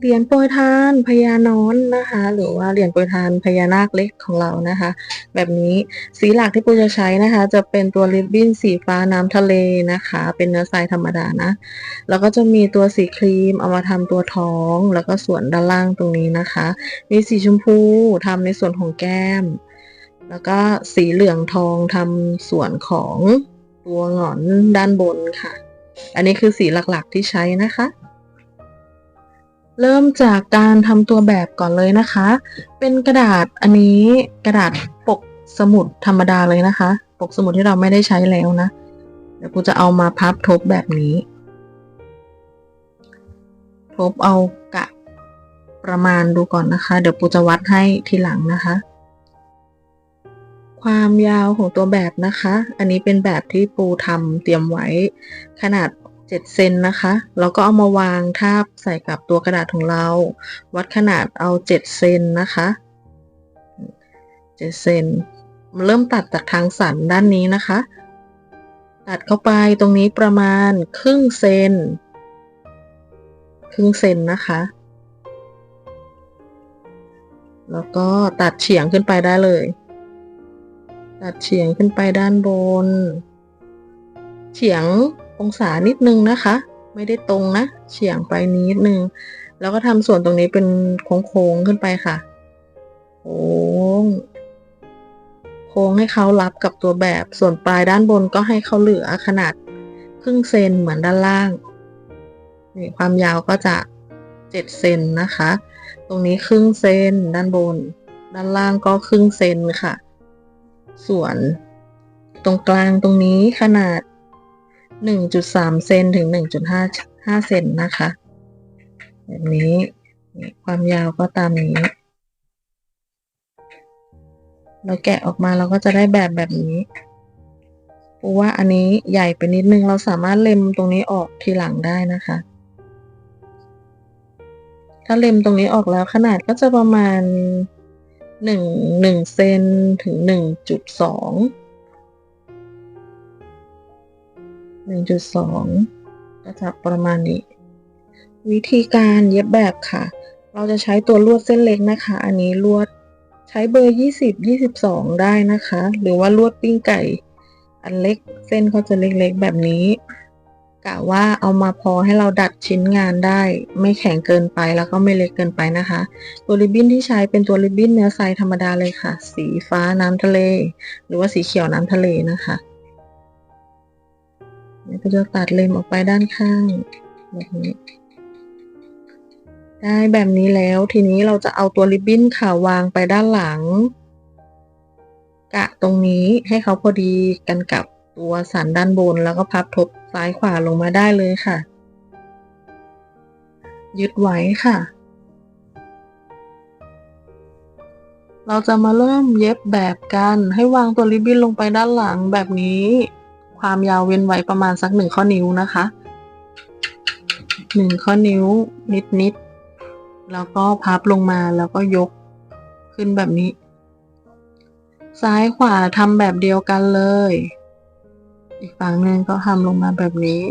เหรียญโปรยทานพญานอนนะคะ หรือว่าเหรียญโปรยทานพญานาคเล็กของเรานะคะ แบบนี้สีหลักที่ปูจะใช้นะคะ จะเป็นตัวริบบิ้นสีฟ้าน้ำทะเลนะคะ เป็นเนื้อทรายธรรมดานะ แล้วก็จะมีตัวสีครีมเอามาทำตัวท้อง แล้วก็ส่วนด้านล่างตรงนี้นะคะ มีสีชมพูทำในส่วนของแก้ม แล้วก็สีเหลืองทองทำส่วนของตัวหงอนด้านบนค่ะ อันนี้คือสีหลักๆที่ใช้นะคะ เริ่มจากการทำตัวแบบก่อนเลยนะคะ เป็นกระดาษอันนี้กระดาษปกสมุดธรรมดาเลยนะคะ ปกสมุดที่เราไม่ได้ใช้แล้วนะ เดี๋ยวกูจะเอามาพับทบแบบนี้ ทบเอากะประมาณดูก่อนนะคะ เดี๋ยวปูจะวัดให้ทีหลังนะคะ ความยาวของตัวแบบนะคะ อันนี้เป็นแบบที่ปูทำเตรียมไว้ขนาด 7 เซนนะคะเราก็เอามาวางทาบใส่กับตัวกระดาษของเรา วัดขนาดเอา 7 เซนนะคะ7เซนเริ่มตัดจากทางสันด้านนี้นะคะ ตัดเข้าไปตรงนี้ประมาณครึ่งเซนครึ่งเซนนะคะ แล้วก็ตัดเฉียงขึ้นไปได้เลย ตัดเฉียงขึ้นไปด้านบน เฉียง องศานิดนึงนะคะ ไม่ได้ตรงนะเฉียงไปนิดนึง แล้วก็ทำส่วนตรงนี้เป็นโค้งๆขึ้นไปค่ะโค้งโค้งให้เขารับกับตัวแบบส่วนปลายด้านบนก็ให้เขาเหลือขนาดครึ่งเซนเหมือนด้านล่างนี่ความยาวก็จะเจ็ดเซนนะคะ ตรงนี้ครึ่งเซนด้านบน ด้านล่างก็ครึ่งเซนค่ะ ส่วนตรงกลางตรงนี้ขนาด 1.3 เซนถึง1.5 5เซนนะคะ แบบนี้ความยาวก็ตามนี้ เราแกะออกมาเราก็จะได้แบบแบบนี้เพราะว่าอันนี้ใหญ่ไปนิดนึงเราสามารถเล็มตรงนี้ออกทีหลังได้นะคะ ถ้าเล็มตรงนี้ออกแล้วขนาดก็จะประมาณหนึ่งหนึ่งเซนถึงห นึ่งจุดสองหนึ่งจุดสองก็จะประมาณนี้ วิธีการเย็บแบบค่ะ เราจะใช้ตัวลวดเส้นเล็กนะคะ อันนี้ลวดใช้เบอร์ยี่สิบยี่สิบสองได้นะคะ หรือว่าลวดปิ้งไก่ อันเล็กเส้นเขาจะเล็กๆ แบบนี้กะว่าเอามาพอให้เราดัดชิ้นงานได้ ไม่แข็งเกินไปแล้วก็ไม่เล็กเกินไปนะคะ ตัวริบบิ้นที่ใช้เป็นตัวริบบิ้นเนื้อทรายธรรมดาเลยค่ะ สีฟ้าน้ำทะเล หรือว่าสีเขียวน้ำทะเลนะคะ ก็จะตัดเลมออกไปด้านข้างแบบนี้ ได้แบบนี้แล้วทีนี้เราจะเอาตัวริบบิ้นค่ะวางไปด้านหลัง กะตรงนี้ให้เขาพอดีกันกับตัวสันด้านบนแล้วก็พับทบซ้ายขวาลงมาได้เลยค่ะ ยึดไว้ค่ะ เราจะมาเริ่มเย็บแบบกันให้วางตัวริบบิ้นลงไปด้านหลังแบบนี้ ความยาวเว้นไว้ประมาณสักหนึ่งข้อนิ้วนะคะหนึ่งข้อนิ้วนิดๆแล้วก็พับลงมาแล้วก็ยกขึ้นแบบนี้ ซ้ายขวาทำแบบเดียวกันเลย อีกฝั่งหนึ่งก็ทำลงมาแบบนี้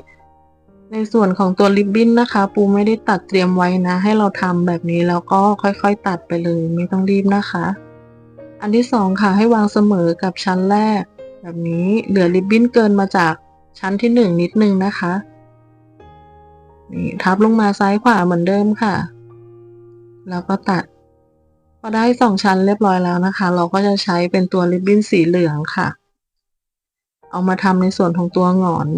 ในส่วนของตัวริบบิ้นนะคะ ปูไม่ได้ตัดเตรียมไว้นะ ให้เราทำแบบนี้แล้วก็ค่อยๆ ตัดไปเลย ไม่ต้องรีบนะคะ อันที่สองค่ะให้วางเสมอกับชั้นแรก แบบนี้เหลือริบบิ้นเกินมาจากชั้นที่หนึ่งนิดนึงนะคะ นี่ทับลงมาซ้ายขวาเหมือนเดิมค่ะ แล้วก็ตัด พอได้สองชั้นเรียบร้อยแล้วนะคะ เราก็จะใช้เป็นตัวริบบิ้นสีเหลืองค่ะ เอามาทำในส่วนของตัวหงอน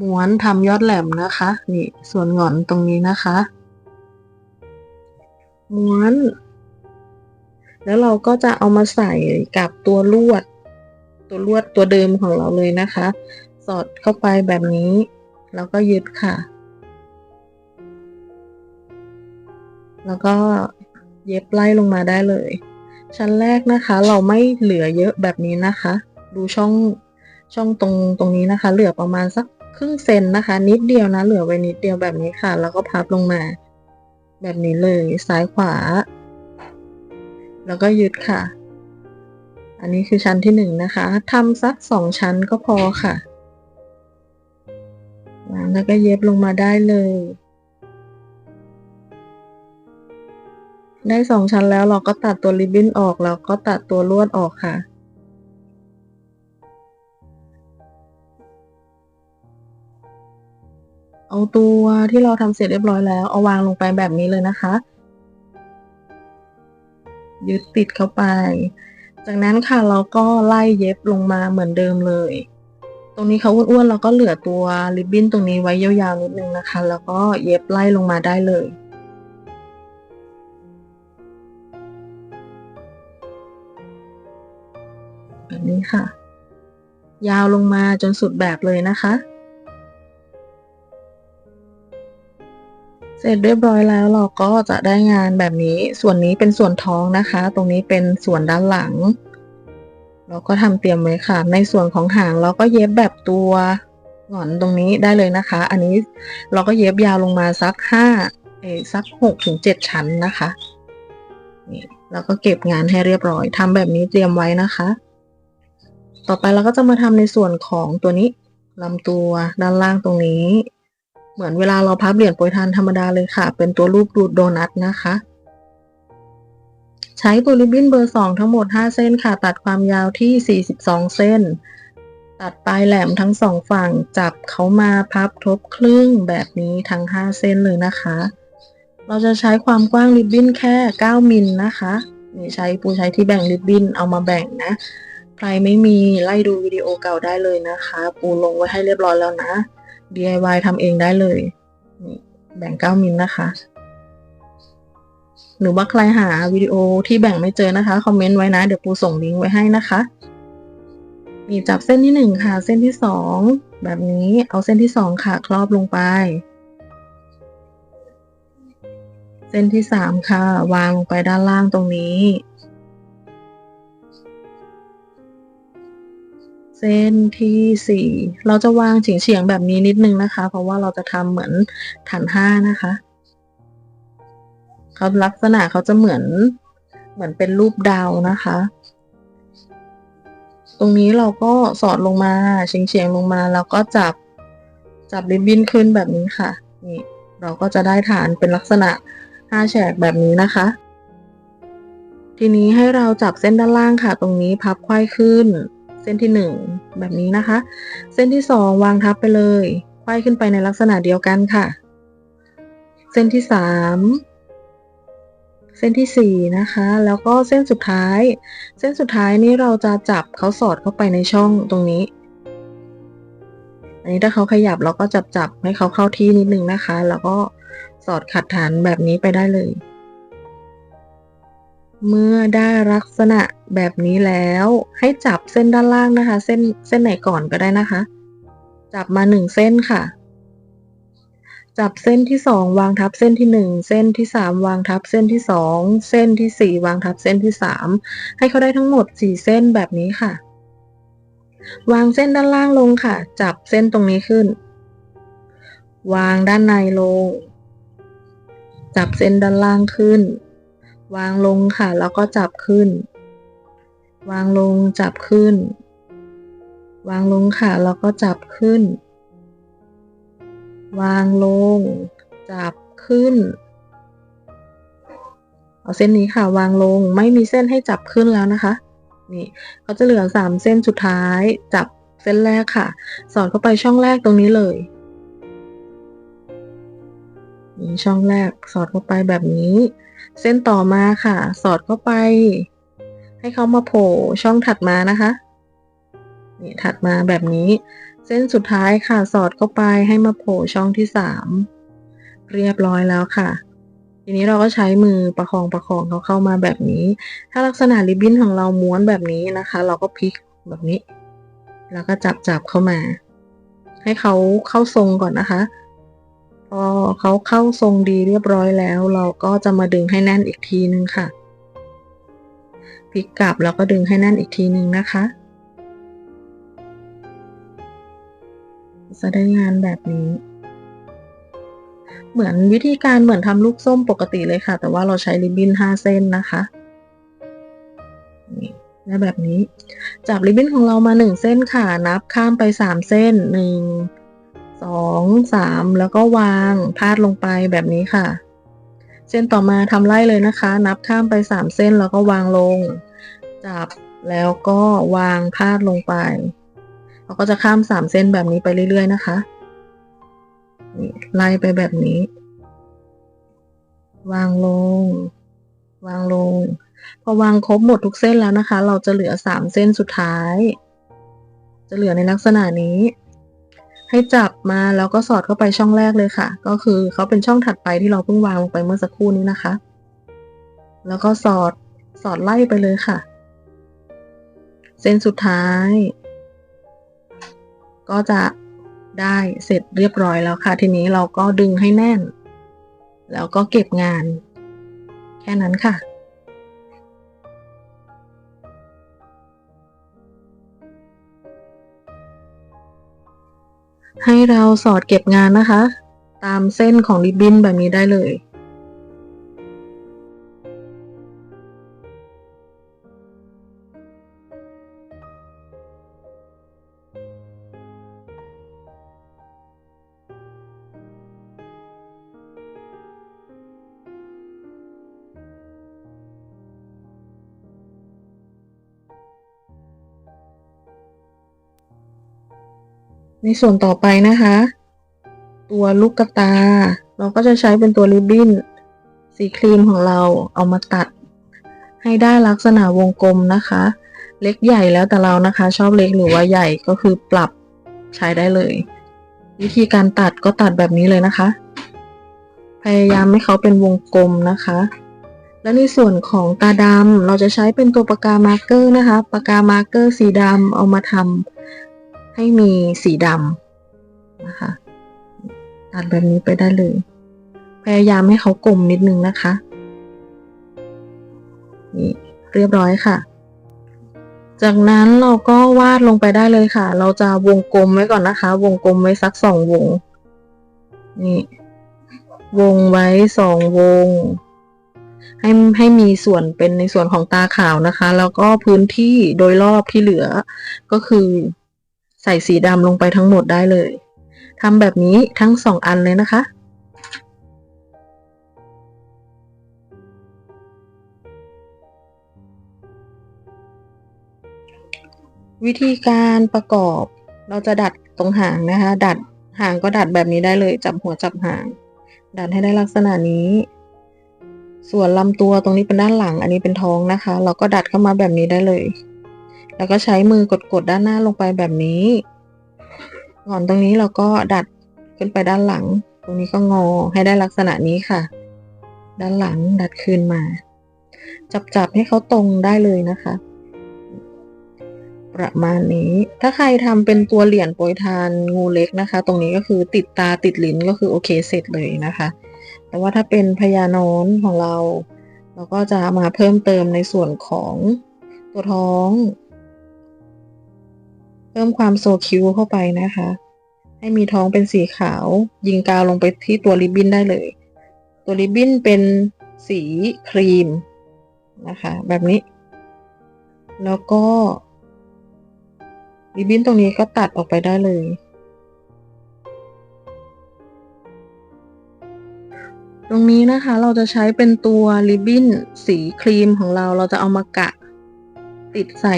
ม้วนทำยอดแหลมนะคะ นี่ส่วนหงอนตรงนี้นะคะ ม้วน แล้วเราก็จะเอามาใส่กับตัวลวด ตัวลวดตัวเดิมของเราเลยนะคะ สอดเข้าไปแบบนี้ แล้วก็ยึดค่ะ แล้วก็เย็บไล่ลงมาได้เลย ชั้นแรกนะคะ เราไม่เหลือเยอะแบบนี้นะคะ ดูช่องช่องตรงตรงนี้นะคะ เหลือประมาณสักครึ่งเซนนะคะ นิดเดียวนะ เหลือไว้นิดเดียวแบบนี้ค่ะ แล้วก็พับลงมา แบบนี้เลยซ้ายขวา แล้วก็ยึดค่ะ อันนี้คือชั้นที่หนึ่งนะคะทำสักสองชั้นก็พอค่ะวางแล้วก็เย็บลงมาได้เลย ได้สองชั้นแล้วเราก็ตัดตัวริบบิ้นออกแล้วก็ตัดตัวลวดออกค่ะเอาตัวที่เราทำเสร็จเรียบร้อยแล้ว เอาวางลงไปแบบนี้เลยนะคะ ยึดติดเข้าไป จากนั้นค่ะเราก็ไล่เย็บลงมาเหมือนเดิมเลย ตรงนี้เขาอ้วนๆเราก็เหลือตัวริบบิ้นตรงนี้ไว้ยาวๆนิดนึงนะคะ แล้วก็เย็บไล่ลงมาได้เลยแบบนี้ค่ะ ยาวลงมาจนสุดแบบเลยนะคะ เสร็จเรียบร้อยแล้วเราก็จะได้งานแบบนี้ ส่วนนี้เป็นส่วนท้องนะคะ ตรงนี้เป็นส่วนด้านหลัง เราก็ทำเตรียมไว้ค่ะ ในส่วนของหางเราก็เย็บแบบตัวหงอนตรงนี้ได้เลยนะคะ อันนี้เราก็เย็บยาวลงมาสักห้าเออสักหกถึงเจ็ดชั้นนะคะนี่แล้วก็เก็บงานให้เรียบร้อยทำแบบนี้เตรียมไว้นะคะ ต่อไปเราก็จะมาทำในส่วนของตัวนี้ลำตัวด้านล่างตรงนี้ เหมือนเวลาเราพับเหรียญโปรยทานธรรมดาเลยค่ะ เป็นตัวรูปดูดโดนัทนะคะ ใช้ตัวริบบิ้นเบอร์ 2 ทั้งหมด 5 เส้นค่ะ ตัดความยาวที่ 42 เส้น ตัดปลายแหลมทั้งสองฝั่ง จับเขามาพับทบครึ่งแบบนี้ทั้ง 5 เส้นเลยนะคะ เราจะใช้ความกว้างริบบิ้นแค่ 9 มิลนะคะนี่ใช้ปูใช้ที่แบ่งริบบิ้นเอามาแบ่งนะ ใครไม่มีไล่ดูวิดีโอเก่าได้เลยนะคะ ปูลงไว้ให้เรียบร้อยแล้วนะ DIY ทำเองได้เลย แบ่ง 9 มิลนะคะ หรือว่าใครหาวิดีโอที่แบ่งไม่เจอนะคะ คอมเมนต์ไว้นะ เดี๋ยวปูส่งลิงก์ไว้ให้นะคะนี่จับเส้นที่หนึ่งค่ะ เส้นที่สองแบบนี้เอาเส้นที่สองค่ะ ครอบลงไป เส้นที่สามค่ะ วางลงไปด้านล่างตรงนี้ ส้นที่สี่เราจะวางเฉียงๆแบบนี้นิดนึงนะคะ เพราะว่าเราจะทำเหมือนฐานห้านะคะเขาลักษณะเขาจะเหมือนเหมือนเป็นรูปดาวนะคะ ตรงนี้เราก็สอดลงมาเฉียงๆลงมา แล้วก็จับจับริบบิ้นขึ้นแบบนี้ค่ะ นี่ เราก็จะได้ฐานเป็นลักษณะห้าแฉกแบบนี้นะคะ ทีนี้ให้เราจับเส้นด้านล่างค่ะ ตรงนี้พับไขว้ขึ้น เส้นที่หนึ่งแบบนี้นะคะ เส้นที่สองวางทับไปเลยไขว้ขึ้นไปในลักษณะเดียวกันค่ะ เส้นที่สามเส้นที่สี่นะคะ แล้วก็เส้นสุดท้าย เส้นสุดท้ายนี้เราจะจับเขาสอดเข้าไปในช่องตรงนี้ อันนี้ถ้าเขาขยับเราก็จับจับให้เขาเข้าที่นิดนึงนะคะ แล้วก็สอดขัดฐานแบบนี้ไปได้เลย เมื่อได้ลักษณะแบบนี้แล้ว ให้จับเส้นด้านล่างนะคะ เส้นเส้นไหนก่อนก็ได้นะคะ จับมาหนึ่งเส้นค่ะ จับเส้นที่สองวางทับเส้นที่หนึ่งเส้นที่สามวางทับเส้นที่สองเส้นที่สี่วางทับเส้นที่สามให้เขาได้ทั้งหมดสี่เส้นแบบนี้ค่ะ วางเส้นด้านล่างลงค่ะ จับเส้นตรงนี้ขึ้น วางด้านในลง จับเส้นด้านล่างขึ้น วางลงค่ะ แล้วก็จับขึ้น วางลงจับขึ้น วางลงค่ะ แล้วก็จับขึ้น วางลง จับขึ้น เอาเส้นนี้ค่ะ วางลงไม่มีเส้นให้จับขึ้นแล้วนะคะ นี่เขาจะเหลือสามเส้นสุดท้าย จับเส้นแรกค่ะ สอดเข้าไปช่องแรกตรงนี้เลยนี่ช่องแรกสอดเข้าไปแบบนี้ เส้นต่อมาค่ะ สอดเข้าไป ให้เขามาโผล่ช่องถัดมานะคะนี่ถัดมาแบบนี้ เส้นสุดท้ายค่ะ สอดเข้าไปให้มาโผล่ช่องที่สามเรียบร้อยแล้วค่ะ ทีนี้เราก็ใช้มือประคองประคองเขาเข้ามาแบบนี้ ถ้าลักษณะริบบิ้นของเราม้วนแบบนี้นะคะ เราก็พลิกแบบนี้ แล้วก็จับจับเข้ามา ให้เขาเข้าทรงก่อนนะคะ พอเขาเข้าทรงดีเรียบร้อยแล้ว เราก็จะมาดึงให้แน่นอีกทีนึงค่ะพลิกกลับแล้วก็ดึงให้แน่นอีกทีนึงนะคะ จะได้งานแบบนี้ เหมือนวิธีการเหมือนทำลูกส้มปกติเลยค่ะ แต่ว่าเราใช้ริบบิ้นห้าเส้นนะคะนี่ได้แบบนี้ จับริบบิ้นของเรามาหนึ่งเส้นค่ะ นับข้ามไปสามเส้นหนึ่ง สองสามแล้วก็วางพาดลงไปแบบนี้ค่ะ เส้นต่อมาทำไล่เลยนะคะ นับข้ามไปสามเส้นแล้วก็วางลง จับแล้วก็วางพาดลงไป เราก็จะข้ามสามเส้นแบบนี้ไปเรื่อยๆนะคะไล่ไปแบบนี้ วางลง วางลง พอวางครบหมดทุกเส้นแล้วนะคะ เราจะเหลือสามเส้นสุดท้าย จะเหลือในลักษณะนี้ ให้จับมาแล้วก็สอดเข้าไปช่องแรกเลยค่ะ ก็คือเขาเป็นช่องถัดไปที่เราเพิ่งวางลงไปเมื่อสักครู่นี้นะคะ แล้วก็สอดสอดไล่ไปเลยค่ะ เส้นสุดท้าย ก็จะได้เสร็จเรียบร้อยแล้วค่ะ ทีนี้เราก็ดึงให้แน่น แล้วก็เก็บงาน แค่นั้นค่ะ ให้เราสอดเก็บงานนะคะ ตามเส้นของริบบิ้นแบบนี้ได้เลย ในส่วนต่อไปนะคะ ตัวลูกกระตา เราก็จะใช้เป็นตัวริบบิ้นสีครีมของเราเอามาตัด ให้ได้ลักษณะวงกลมนะคะ เล็กใหญ่แล้วแต่เรานะคะ ชอบเล็กหรือว่าใหญ่ก็คือปรับใช้ได้เลย วิธีการตัดก็ตัดแบบนี้เลยนะคะ พยายามให้เขาเป็นวงกลมนะคะ และในส่วนของตาดำเราจะใช้เป็นตัวปากกามาร์กเกอร์นะคะปากกามาร์กเกอร์สีดำเอามาทำ ให้มีสีดำนะคะตัดแบบนี้ไปได้เลย พยายามให้เขากลมนิดนึงนะคะ นี่เรียบร้อยค่ะ จากนั้นเราก็วาดลงไปได้เลยค่ะ เราจะวงกลมไว้ก่อนนะคะ วงกลมไว้สักสองวง นี่ วงไว้สองวง ให้ให้มีส่วนเป็นในส่วนของตาขาวนะคะ แล้วก็พื้นที่โดยรอบที่เหลือก็คือ ใส่สีดำลงไปทั้งหมดได้เลยทำแบบนี้ทั้งสองอันเลยนะคะ วิธีการประกอบเราจะดัดตรงหางนะคะ ดัดหางก็ดัดแบบนี้ได้เลย จับหัวจับหาง ดัดให้ได้ลักษณะนี้ ส่วนลำตัวตรงนี้เป็นด้านหลัง อันนี้เป็นท้องนะคะ เราก็ดัดเข้ามาแบบนี้ได้เลย แล้วก็ใช้มือกดๆด้านหน้าลงไปแบบนี้ก่อนตรงนี้เราก็ดัดขึ้นไปด้านหลัง ตรงนี้ก็งอให้ได้ลักษณะนี้ค่ะ ด้านหลังดัดคืนมา จับๆให้เขาตรงได้เลยนะคะ ประมาณนี้ ถ้าใครทำเป็นตัวเหรียญโปรยทานงูเล็กนะคะ ตรงนี้ก็คือติดตาติดลิ้นก็คือโอเคเสร็จเลยนะคะ แต่ว่าถ้าเป็นพญานอนของเรา เราก็จะมาเพิ่มเติมในส่วนของตัวท้อง เพิ่มความโซคิวเข้าไปนะคะ ให้มีท้องเป็นสีขาว ยิงกาวลงไปที่ตัวริบบิ้นได้เลย ตัวริบบิ้นเป็นสีครีมนะคะ แบบนี้ แล้วก็ริบบิ้นตรงนี้ก็ตัดออกไปได้เลยตรงนี้นะคะเราจะใช้เป็นตัวริบบิ้นสีครีมของเราเราจะเอามากะ ติดใส่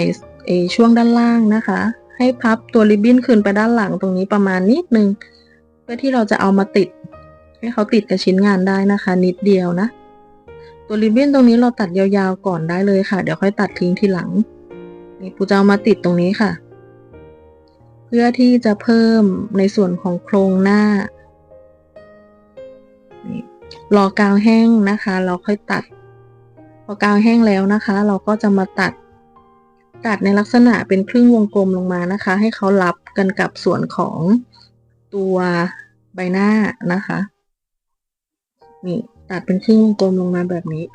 ช่วงด้านล่างนะคะ ให้พับตัวริบบิ้นขึ้นไปด้านหลังตรงนี้ประมาณนิดนึง เพื่อที่เราจะเอามาติด ให้เขาติดกับชิ้นงานได้นะคะ นิดเดียวนะ ตัวริบบิ้นตรงนี้เราตัดยาวๆก่อนได้เลยค่ะ เดี๋ยวค่อยตัดทิ้งทีหลัง นี่ปูจะเอามาติดตรงนี้ค่ะ เพื่อที่จะเพิ่มในส่วนของโครงหน้ารอกาวแห้งนะคะ เราค่อยตัด พอกาวแห้งแล้วนะคะ เราก็จะมาตัด ตัดในลักษณะเป็นครึ่งวงกลมลงมานะคะ ให้เขารับกันกับส่วนของตัวใบหน้านะคะนี่ตัดเป็นครึ่งวงกลมลงมาแบบนี้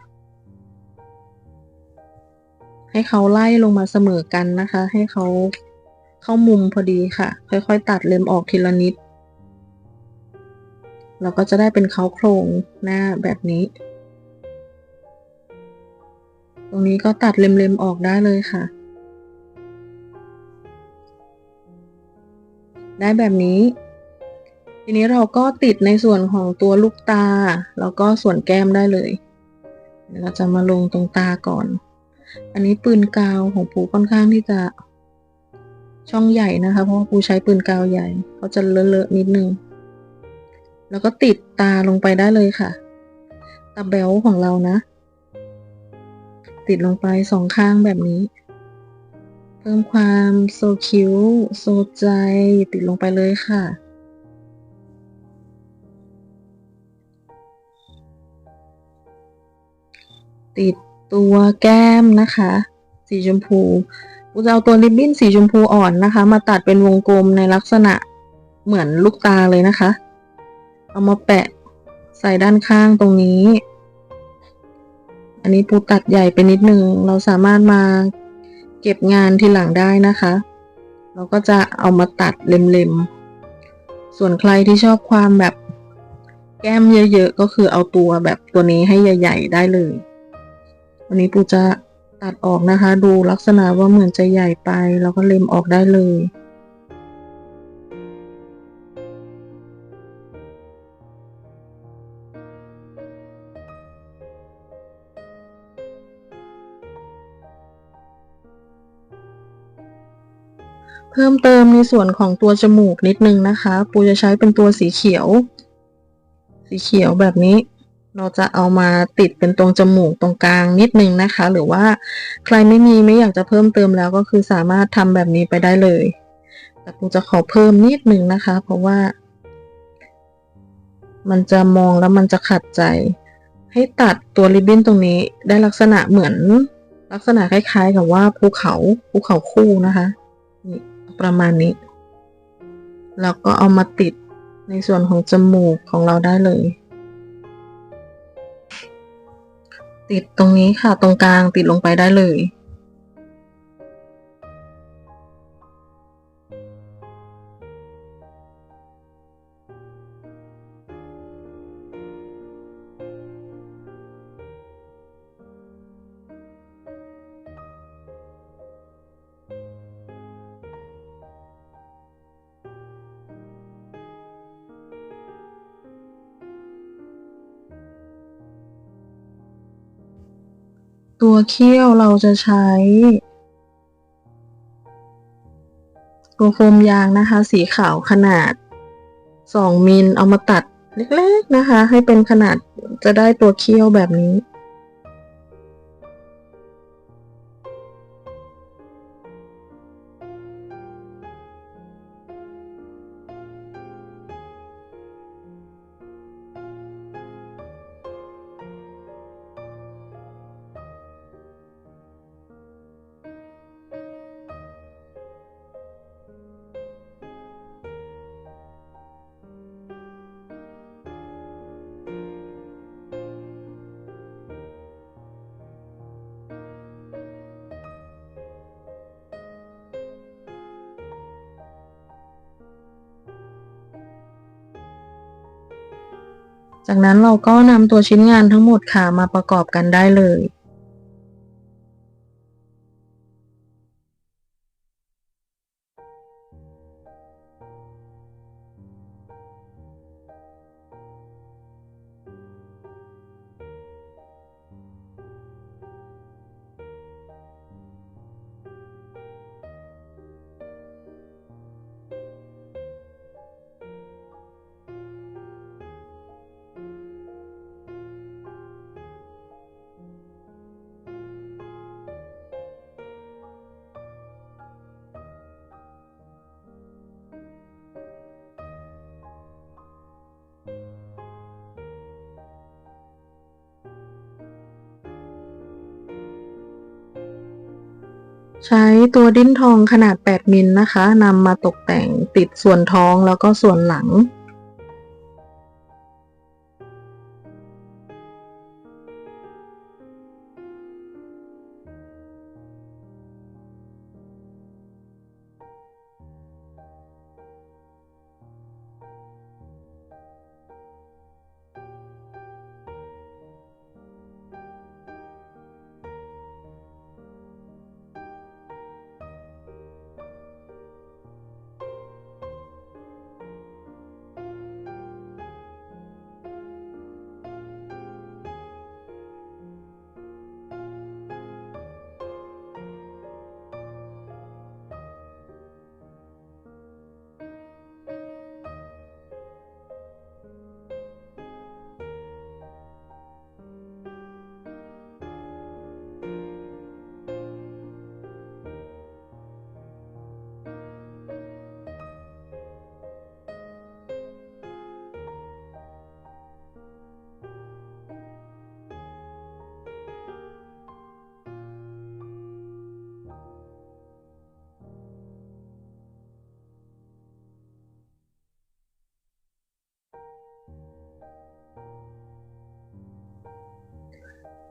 ให้เขาไล่ลงมาเสมอกันนะคะ ให้เขาเข้ามุมพอดีค่ะ ค่อยๆ ตัดเล็มออกทีละนิด เราก็จะได้เป็นเขาโครงหน้าแบบนี้ ตรงนี้ก็ตัดเล็มๆออกได้เลยค่ะ ได้แบบนี้ ทีนี้เราก็ติดในส่วนของตัวลูกตา แล้วก็ส่วนแก้มได้เลยเราจะมาลงตรงตาก่อน อันนี้ปืนกาวของปูค่อนข้างที่จะช่องใหญ่นะคะ เพราะว่าปูใช้ปืนกาวใหญ่เขาจะเลอะๆนิดนึง แล้วก็ติดตาลงไปได้เลยค่ะ ตาแบลของเรานะ ติดลงไปสองข้างแบบนี้ เพิ่มความโซคิ้วโซใจติดลงไปเลยค่ะ ติดตัวแก้มนะคะ สีชมพูกูจะเอาตัวริบบิ้นสีชมพูอ่อนนะคะ มาตัดเป็นวงกลมในลักษณะเหมือนลูกตาเลยนะคะ เอามาแปะใส่ด้านข้างตรงนี้ อันนี้ปูตัดใหญ่ไปนิดนึง เราสามารถมา เก็บงานทีหลังได้นะคะ เราก็จะเอามาตัดเล็มๆ ส่วนใครที่ชอบความแบบแก้มเยอะๆ ก็คือเอาตัวแบบตัวนี้ให้ใหญ่ ๆ ได้เลย วันนี้ปูจะตัดออกนะคะ ดูลักษณะว่าเหมือนจะใหญ่ไปแล้วก็เล็มออกได้เลย เพิ่มเติมในส่วนของตัวจมูกนิดนึงนะคะ ปูจะใช้เป็นตัวสีเขียว สีเขียวแบบนี้ เราจะเอามาติดเป็นตรงจมูกตรงกลางนิดนึงนะคะ หรือว่าใครไม่มีไม่อยากจะเพิ่มเติมแล้วก็คือสามารถทำแบบนี้ไปได้เลย แต่ปูจะขอเพิ่มนิดนึงนะคะ เพราะว่า มันจะมองแล้วมันจะขัดใจ ให้ตัดตัวริบบิ้นตรงนี้ได้ลักษณะเหมือน ลักษณะคล้ายๆ กับว่าภูเขาภูเขาคู่นะคะนี่ ประมาณนี้ แล้วก็เอามาติดในส่วนของจมูกของเราได้เลย ติดตรงนี้ค่ะตรงกลางติดลงไปได้เลย ตัวเขี้ยวเราจะใช้ ตัวโฟมยางนะคะ สีขาวขนาด 2มิลเอามาตัดเล็กๆนะคะ ให้เป็นขนาดจะได้ตัวเขี้ยวแบบนี้ จากนั้นเราก็นำตัวชิ้นงานทั้งหมดค่ะมาประกอบกันได้เลย ใช้ตัวดิ้นทองขนาด 8 มิลนะคะนำมาตกแต่งติดส่วนท้องแล้วก็ส่วนหลัง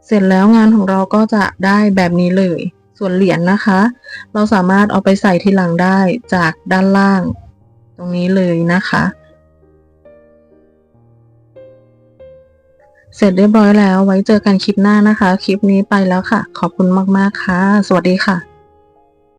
เสร็จแล้วงานของเราก็จะได้แบบนี้เลย ส่วนเหรียญนะคะ เราสามารถเอาไปใส่ทีหลังได้จากด้านล่าง ตรงนี้เลยนะคะ เสร็จเรียบร้อยแล้วไว้เจอกันคลิปหน้านะคะ คลิปนี้ไปแล้วค่ะ ขอบคุณมากๆค่ะ สวัสดีค่ะ